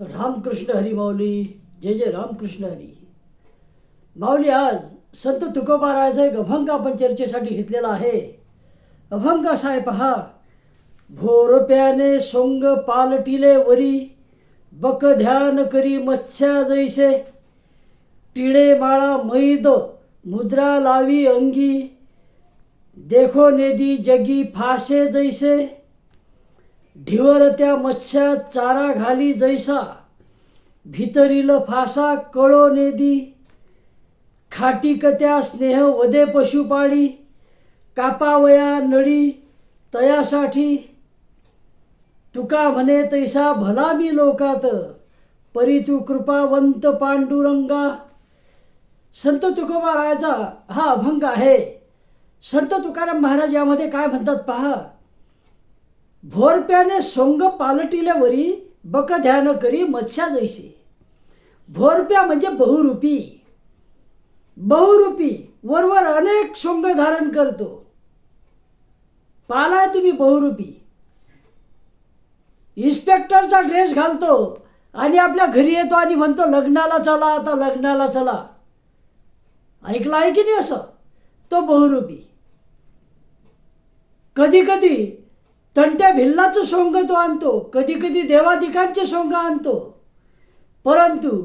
रामकृष्ण हरी माऊली जय जय रामकृष्ण हरी. माऊली आज संत तुकोबारायचा एक अभंग आपण चर्चेसाठी घेतलेला आहे. अभंग असा आहे पहा. भोरप्याने सोंग पालटिले वरी बक ध्यान करी मत्स्या जैसे. टिळे माळा मैद मुद्रा लावी अंगी. देखो नेदी जगी फासे जैसे. ढिवर त्या मत्स्यात चारा घाली जैसा भितरील फासा कळो नेदी. खाटीक त्या स्नेह वदे पशुपाळी कापावया नळी तयासाठी. तुका म्हणे तैसा भला मी लोकात परी तू कृपावंत पांडुरंगा. संत तुकोबारायाचा हा अभंग आहे. संत तुकाराम महाराज यामध्ये काय म्हणतात पहा? भोरप्याने सोंग पालटिल्यावरी बक ध्यान करी मत्स्या जैसे. भोरप्या म्हणजे बहुरूपी. बहुरूपी वरवर अनेक सोंग धारण करतो. पालाय तुम्ही बहुरूपी. इन्स्पेक्टरचा ड्रेस घालतो आणि आपल्या घरी येतो आणि म्हणतो लग्नाला चला आता लग्नाला चला. ऐकलं आहे की नाही असं? तो बहुरूपी. कधी कधी तंट्या भिल्लाचं सोंग तो आणतो. कधी कधी देवाधिकांचे सोंग आणतो. परंतु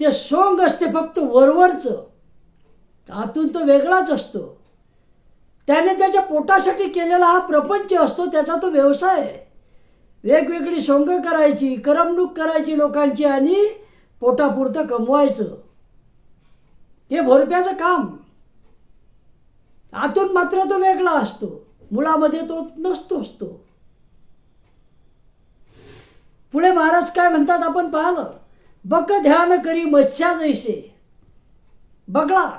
ते सोंग असते फक्त वरवरचं. आतून तो वेगळाच असतो. त्याने त्याच्या पोटासाठी केलेला हा प्रपंच असतो त्याचा तो व्यवसाय आहे. वेगवेगळी सोंग करायची करमणूक करायची लोकांची आणि पोटापुरतं कमवायचं. हे भोरप्याचं काम. आतून मात्र तो वेगळा असतो. मुळामध्ये तो नसतो असतो. पुढे महाराज काय म्हणतात आपण पाहिलं. बक ध्यान करी मत्स्या जैसे. बगळा.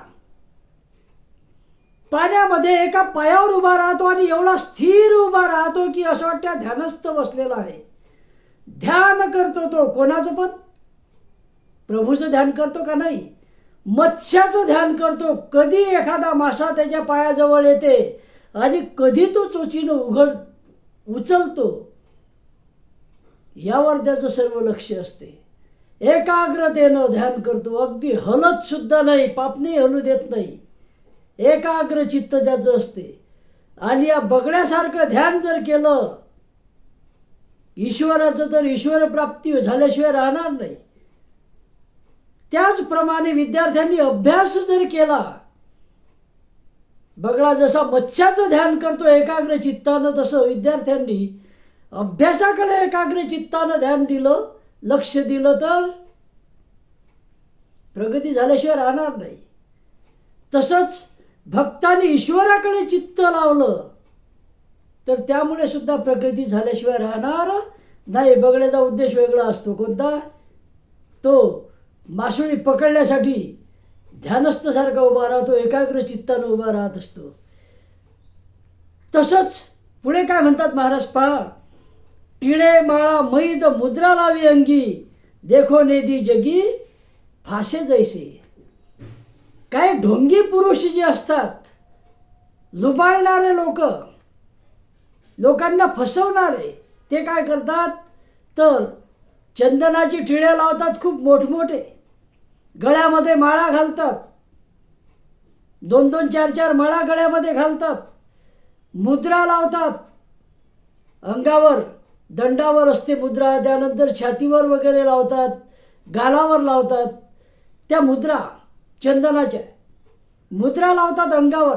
पाण्यामध्ये एका पायावर उभा राहतो आणि एवढा स्थिर उभा राहतो की असं वाटतं ध्यानस्थ बसलेला आहे. ध्यान करतो तो. कोणाचं पण? प्रभूचं ध्यान करतो का नाही? मत्स्याचं ध्यान करतो. कधी एखादा मासा त्याच्या पायाजवळ येते आणि कधी तो चोचीनं उघड उचलतो यावर त्याचं सर्व लक्ष असते. एकाग्रतेनं ध्यान करतो. अगदी हलत सुद्धा नाही पापणी हलू देत नाही. एकाग्र चित्त त्याचं असते. आणि या बघण्यासारखं ध्यान जर केलं ईश्वराचं तर ईश्वर प्राप्ती झाल्याशिवाय राहणार नाही. त्याचप्रमाणे विद्यार्थ्यांनी अभ्यास जर केला बगळा जसा मत्स्याचं ध्यान करतो एकाग्र चित्तानं तसं विद्यार्थ्यांनी अभ्यासाकडे एकाग्र चित्तानं ध्यान दिलं लक्ष दिलं तर प्रगती झाल्याशिवाय राहणार नाही. तसंच भक्तांनी ईश्वराकडे चित्त लावलं तर त्यामुळे सुद्धा प्रगती झाल्याशिवाय राहणार नाही. बघण्याचा उद्देश वेगळा असतो. कोणता? तो मासुळी पकडण्यासाठी ध्यानस्थसारखा उभा राहतो एकाग्र चित्तानं उभा राहत असतो. तसंच पुढे काय म्हणतात महाराज पहा टिळे माळा मैद मुद्रा लावी अंगी देखो नेदी जगी फासे जैसे. काय ढोंगी पुरुष जे असतात लुबाळणारे लोक लोकांना फसवणारे ते काय करतात? तर चंदनाची टिळ्या लावतात खूप मोठमोठे. गळ्यामध्ये माळा घालतात. दोन दोन चार चार माळा गळ्यामध्ये घालतात. मुद्रा लावतात. अंगावर दंडावर असते मुद्रा त्यानंतर छातीवर वगैरे लावतात गालावर लावतात. त्या मुद्रा चंदनाच्या मुद्रा लावतात अंगावर.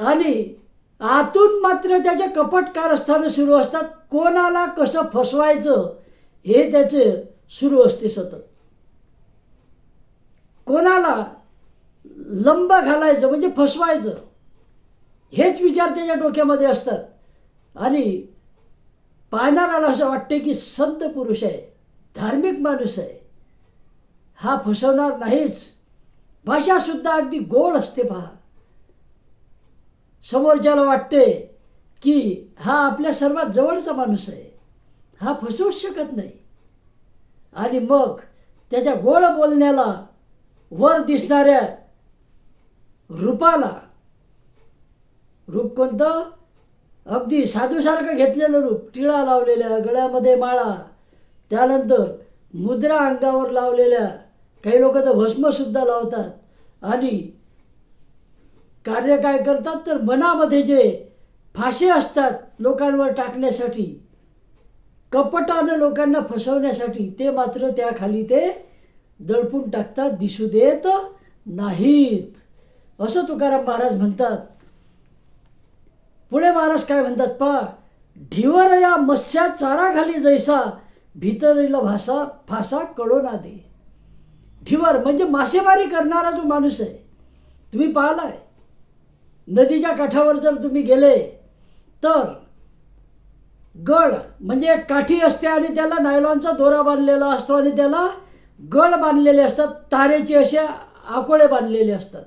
आणि आतून मात्र त्याच्या कपट कारस्थानं सुरू असतात. कोणाला कसं फसवायचं हे त्याचे सुरू असते सतत. कोणाला लंब घालायचं म्हणजे फसवायचं हेच विचार त्याच्या डोक्यामध्ये असतात. आणि पाहणाऱ्याला असं वाटते की संत पुरुष आहे धार्मिक माणूस आहे. हा फसवणार नाहीच. भाषासुद्धा अगदी गोड असते पहा. समोरच्याला वाटते की हा आपल्या सर्वात जवळचा माणूस आहे. हा फसवूच शकत नाही. आणि मग त्याच्या गोड बोलण्याला वर दिसणाऱ्या रूपाला रूप कोणतं? अगदी साधूसारखं घेतलेलं रूप टिळा लावलेल्या गळ्यामध्ये माळा त्यानंतर मुद्रा अंगावर लावलेल्या काही लोक तर भस्मसुद्धा लावतात. आणि कार्य काय करतात? तर मनामध्ये जे फाशे असतात लोकांवर टाकण्यासाठी कपटानं लोकांना फसवण्यासाठी ते मात्र त्याखाली ते दळपून टाकतात दिसू देत नाहीत. असं तुकाराम महाराज म्हणतात. पुढे महाराज काय म्हणतात पा ढिवर या मत्स्या चारा खाली जैसा भितरीला भासा फासा कळो ना दे. ढिवर म्हणजे मासेमारी करणारा जो माणूस आहे तुम्ही पाहलाय. नदीच्या काठावर जर तुम्ही गेले तर गड म्हणजे एक काठी असते आणि त्याला नायलॉनचा दोरा बांधलेला असतो आणि त्याला गड बांधलेले असतात तारेचे असे आकोळे बांधलेले असतात.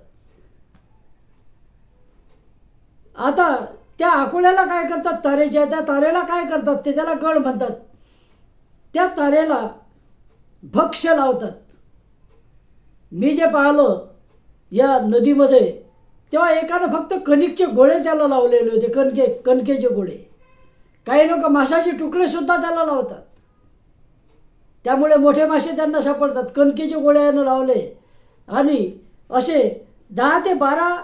आता त्या आकोळ्याला काय करतात? तारेच्या त्या तारेला काय करतात? ते त्याला गड म्हणतात. त्या तारेला भक्ष्य लावतात. मी जे पाहिलं या नदीमध्ये तेव्हा एकानं फक्त कणिकचे गोळे त्याला लावलेले होते कणके कणकेचे गोळे. काही लोक माशाचे तुकडे सुद्धा त्याला लावतात. त्यामुळे मोठे मासे त्यांना सापडतात. कणकेचे गोळ्यानं लावले. आणि असे दहा ते बारा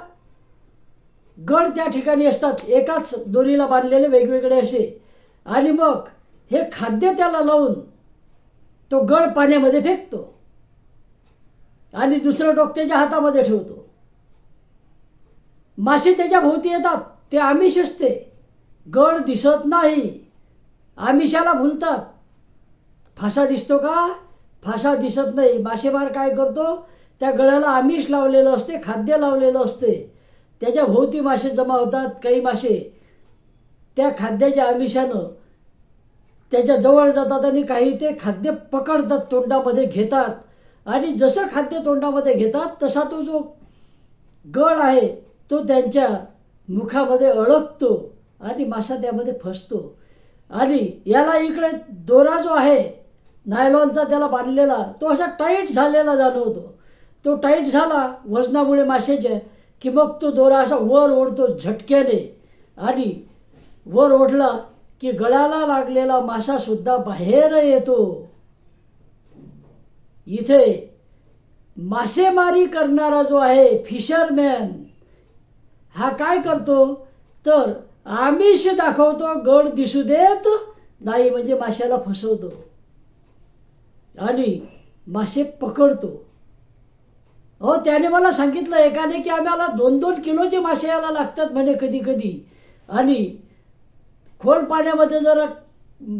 गड त्या ठिकाणी असतात. एकाच दोरीला बांधलेले वेगवेगळे असे. आणि मग हे खाद्य त्याला लावून तो गड पाण्यामध्ये फेकतो. आणि दुसरं टोक त्याच्या हातामध्ये ठेवतो. मासे त्याच्या भोवती येतात. ते आमिष असते. गड दिसत नाही. आमिषाला भुलतात. फासा दिसतो का? फासा दिसत नाही. मासेमार काय करतो? त्या गळ्याला आमिष लावलेलं असते खाद्य लावलेलं असते. त्याच्या भोवती मासे जमा होतात काही मासे. त्या खाद्याच्या आमिषानं त्याच्याजवळ जातात आणि काही ते खाद्य पकडतात तोंडामध्ये घेतात. आणि जसं खाद्य तोंडामध्ये घेतात तसा तो जो गळ आहे तो त्यांच्या मुखामध्ये अडकतो आणि मासा त्यामध्ये फसतो. आणि याला इकडे दोरा जो आहे नायलॉनचा त्याला बांधलेला तो असा टाईट झालेला जाणवतो. तो टाईट झाला वजनामुळे माशेचे की मग तो दोरा असा वर ओढतो झटक्याने. आणि वर ओढला की गळाला लागलेला मासासुद्धा बाहेर येतो. इथे मासेमारी करणारा जो आहे फिशरमॅन हा काय करतो? तर आमिष दाखवतो गड दिसू देत नाही म्हणजे माशाला फसवतो. आणि मासे पकडतो. हो त्याने मला सांगितलं एकाने की आम्हाला दोन दोन किलोचे मासे यायला लागतात म्हणे कधी कधी आणि खोल पाण्यामध्ये जर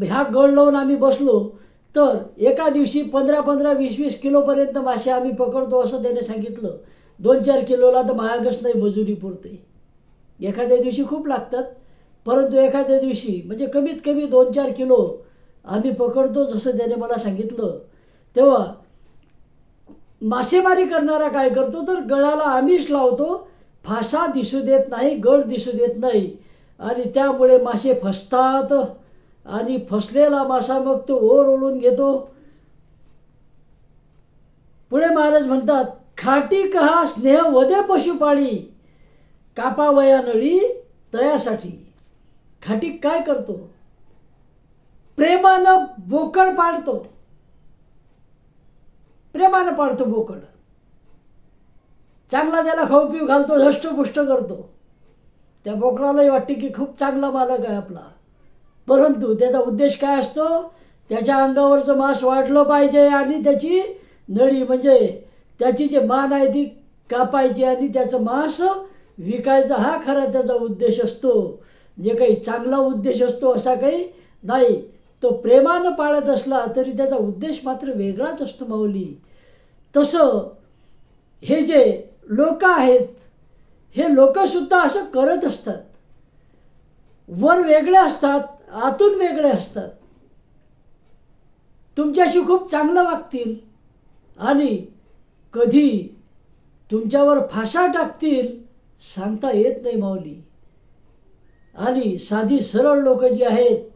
ह्या गळ लावून आम्ही बसलो तर एका दिवशी पंधरा पंधरा वीस वीस किलोपर्यंत मासे आम्ही पकडतो असं त्याने सांगितलं. दोन चार किलोला तर महागच नाही मजुरी पुरते. एखाद्या दिवशी खूप लागतात परंतु एखाद्या दिवशी म्हणजे कमीत कमी दोन चार किलो आम्ही पकडतो जसं त्याने मला सांगितलं. तेव्हा मासेमारी करणारा काय करतो? तर गळाला आमिष लावतो. फासा दिसू देत नाही गळ दिसू देत नाही. आणि त्यामुळे मासे फसतात. आणि फसलेला मासा मग तो ओर ओढून घेतो. पुढे महाराज म्हणतात खाटी कहा स्नेह वदे पशुपाळी कापावया नळी तयासाठी. खाटीक काय करतो? प्रेमानं बोकड पाळतो प्रेमानं पाळतो बोकड चांगला त्याला खाऊ पिऊ घालतो हष्टपुष्ट करतो. त्या बोकडालाही वाटते की खूप चांगला मालक आहे आपला. परंतु त्याचा उद्देश काय असतो? त्याच्या अंगावरचं मांस वाढलं पाहिजे आणि त्याची नळी म्हणजे त्याची जे मान आहे ती कापायची आणि त्याचं मांस विकायचा हा खरा त्याचा उद्देश असतो. जे काही चांगला उद्देश असतो असा काही नाही. तो प्रेमानं पाळत असला तरी त्याचा उद्देश मात्र वेगळाच असतो माऊली. तसं हे जे लोक आहेत हे लोकसुद्धा असं करत असतात. वर वेगळे असतात आतून वेगळे असतात. तुमच्याशी खूप चांगलं वागतील आणि कधी तुमच्यावर फासा टाकतील सांगता येत नाही माऊली. आणि साधी सरळ लोक जी आहेत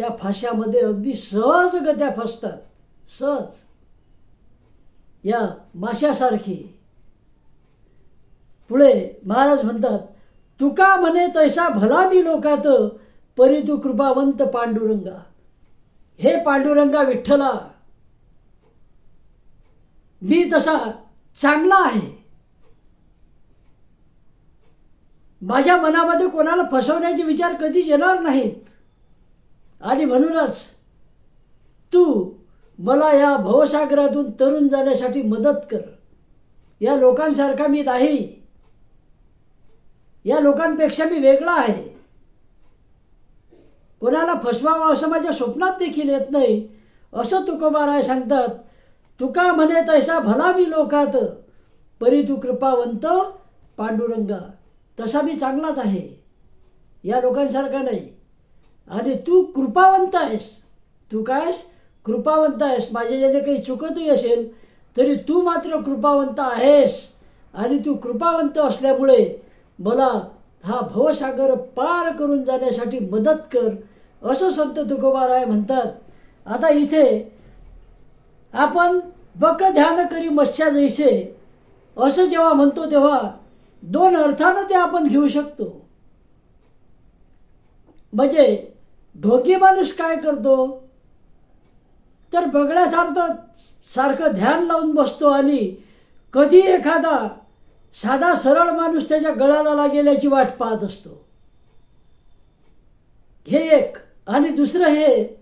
त्या फाश्यामध्ये अगदी सहजगत्या फसतात. सहज. या माशासारखी पुढे महाराज म्हणतात तुका म्हणे तैसा भला मी लोकात परी तू कृपावंत पांडुरंगा. हे पांडुरंगा विठ्ठला. मी तसा चांगला आहे. माझ्या मनामध्ये कोणाला फसवण्याचे विचार कधीच येणार नाहीत. आणि म्हणूनच तू मला या भवसागरातून तरुण जाण्यासाठी मदत कर. या लोकांसारखा मी नाही. या लोकांपेक्षा मी वेगळा आहे. कोणाला फसवावं असं माझ्या स्वप्नात देखील येत नाही. असं तुकोबाराय सांगतात तुका म्हणे तैसा भला मी लोकात परी तू कृपावंत पांडुरंगा. तसा मी चांगलाच आहे. या लोकांसारखा नाही. आणि तू कृपावंत आहेस. तू काय आहेस? कृपावंत आहेस. माझ्या ज्याने काही चुकतही असेल तरी तू मात्र कृपावंत आहेस. आणि तू कृपावंत असल्यामुळे मला हा भवसागर पार करून जाण्यासाठी मदत कर असं संत तुकोबाराय म्हणतात. आता इथे आपण बक ध्यान करी मत्स्या जैसे असं जेव्हा म्हणतो तेव्हा दोन अर्थानं ते आपण घेऊ शकतो. म्हणजे ढोकी माणूस काय करतो? तर बगड्यासारखं सारखं ध्यान लावून बसतो आणि कधी एखादा साधा सरळ माणूस त्याच्या गळाला लागेल्याची वाट पाहत असतो. हे एक. आणि दुसरं हे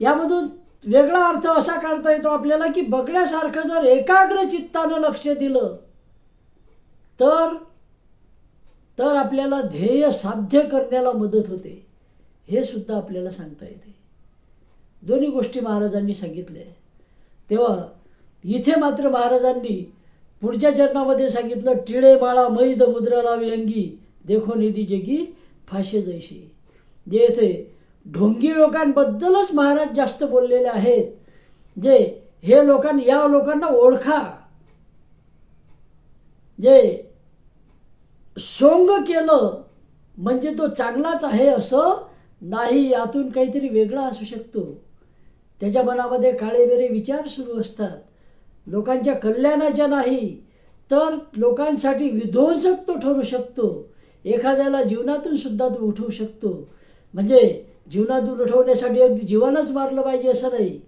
यामधून वेगळा अर्थ असा काढता येतो आपल्याला की बघण्यासारखं जर एकाग्र चित्तानं लक्ष दिलं तर तर आपल्याला ध्येय साध्य करण्याला मदत होते. हे सुद्धा आपल्याला सांगता येते. दोन्ही गोष्टी महाराजांनी सांगितल्या. तेव्हा इथे मात्र महाराजांनी पुढच्या चरणामध्ये सांगितलं टिळे माळा मैद मुद्रा लावी अंगी देखो निधी जगी फाशे जैशी. जे येथे ढोंगी लोकांबद्दलच महाराज जास्त बोललेले आहेत जे हे लोकां या लोकांना ओळखा. जे सोंग केलं म्हणजे तो चांगलाच आहे असं नाही यातून काहीतरी वेगळा असू शकतो. त्याच्या मनामध्ये काळेबेरे विचार सुरू असतात. लोकांच्या कल्याणाच्या नाही तर लोकांसाठी विध्वंसक तो ठरू शकतो. एखाद्याला जीवनातून सुद्धा तो उठवू शकतो. म्हणजे जीवनातून उठवण्यासाठी अगदी जीवनच मारलं पाहिजे असं नाही.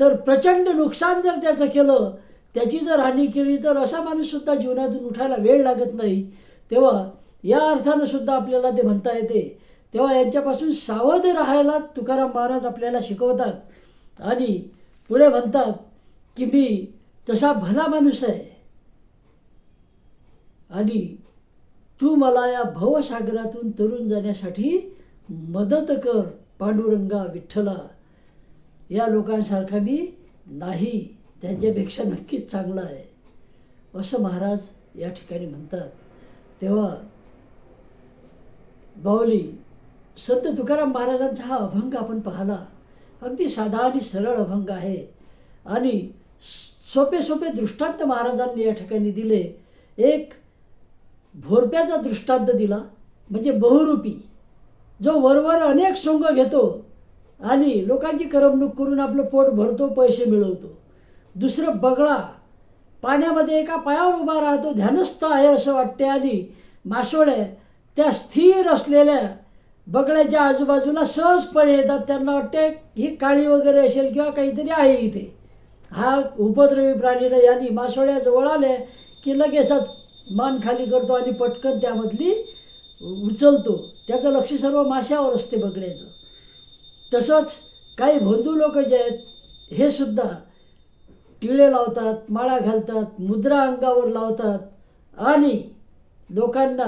तर प्रचंड नुकसान जर त्याचं केलं त्याची जर हानी केली तर असा माणूससुद्धा जीवनातून उठायला वेळ लागत नाही. तेव्हा या अर्थानं सुद्धा आपल्याला ते म्हणता येते तेव्हा यांच्यापासून सावध राहायला तुकाराम महाराज आपल्याला शिकवतात. आणि पुढे म्हणतात की मी तसा भला माणूस आहे. आणि तू मला या भवसागरातून तरुण जाण्यासाठी मदत कर पांडुरंगा विठ्ठला. या लोकांसारखा मी नाही. त्यांच्यापेक्षा नक्कीच चांगला आहे. असं महाराज या ठिकाणी म्हणतात. तेव्हा बावली संत तुकाराम महाराजांचा हा अभंग आपण पाहला. अगदी साधा आणि सरळ अभंग आहे. आणि सोपे सोपे दृष्टांत महाराजांनी या ठिकाणी दिले. एक भोरप्याचा दृष्टांत दिला म्हणजे बहुरूपी. जो वरवर अनेक सोंग घेतो आणि लोकांची करमणूक करून आपलं पोट भरतो पैसे मिळवतो. दुसरं बगळा. पाण्यामध्ये एका पायावर उभा राहतो ध्यानस्थ आहे असं वाटते आणि मासोळ्या त्या स्थिर असलेल्या बगड्याच्या आजूबाजूला सहजपणे येतात. त्यांना वाटते ही काळी वगैरे असेल किंवा काहीतरी आहे इथे. हा उपद्रवी प्राणीला यांनी मासोळ्याजवळ आले की लगेचच मान खाली करतो आणि पटकन त्यामधली उचलतो. त्याचं लक्ष सर्व माशावर असते बगड्याचं तसंच काही भोंदू लोक जे आहेत हे सुद्धा टिळे लावतात माळा घालतात मुद्रा अंगावर लावतात आणि लोकांना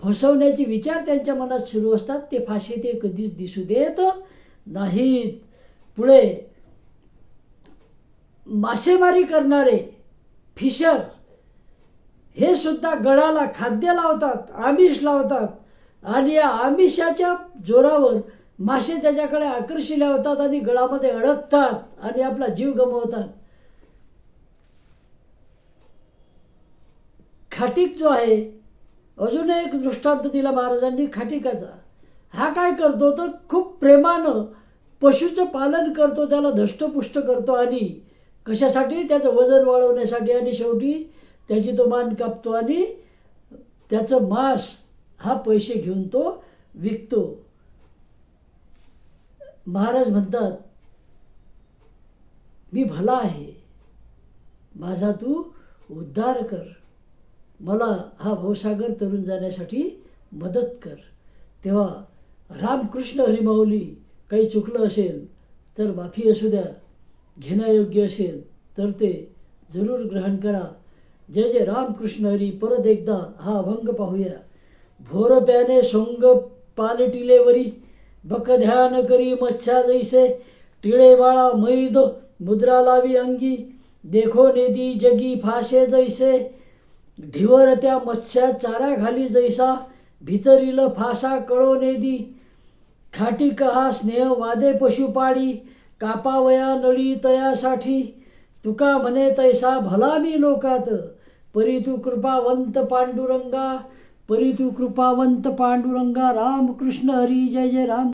फसवण्याचे विचार त्यांच्या मनात सुरू असतात ते फाशी ते कधीच दिसू देत नाहीत. पुढे मासेमारी करणारे फिशर हे सुद्धा गळाला खाद्य लावतात आमिष लावतात आणि या आमिषाच्या जोरावर मासे त्याच्याकडे आकर्षिले होतात आणि गळामध्ये अडकतात आणि आपला जीव गमवतात. खाटीक जो आहे अजून एक दृष्टांत दिला महाराजांनी खाटिकाचा. हा काय करतो तर खूप प्रेमानं पशुचं पालन करतो त्याला धष्टपुष्ट करतो आणि कशासाठी? त्याचं वजन वाढवण्यासाठी आणि शेवटी त्याची तो मान कापतो आणि त्याचं मांस हा पैसे घेऊन तो विकतो. महाराज म्हणतात मी भला आहे. माझा तू उद्धार कर. मला हा भवसागर तरुण जाण्यासाठी मदत कर. तेव्हा रामकृष्ण हरिमाऊली काही चुकलं असेल तर माफी असू द्या. घेण्यायोग्य असेल तर ते जरूर ग्रहण करा. जय जय रामकृष्ण हरी. परत एकदा हा अभंग पाहूया. भोर प्याने सोंग पालटिलेवरी बक ध्यान करी मच्छा जैसे. टिळे बाळा मैद मुद्रा लावी अंगी. देखो नेदी जगी फासे जैसे. ढिवर त्या मत्स्या चारा घाली जैसा भितरील फासा कळो नेदी. खाटी कहा स्नेह वादे पशुपाळी कापावया नळी तयासाठी. तुका म्हणे तैसा भला मी लोकात परी तू कृपावंत पांडुरंगा परी तू कृपावंत पांडुरंगा राम कृष्ण हरी जय जय राम.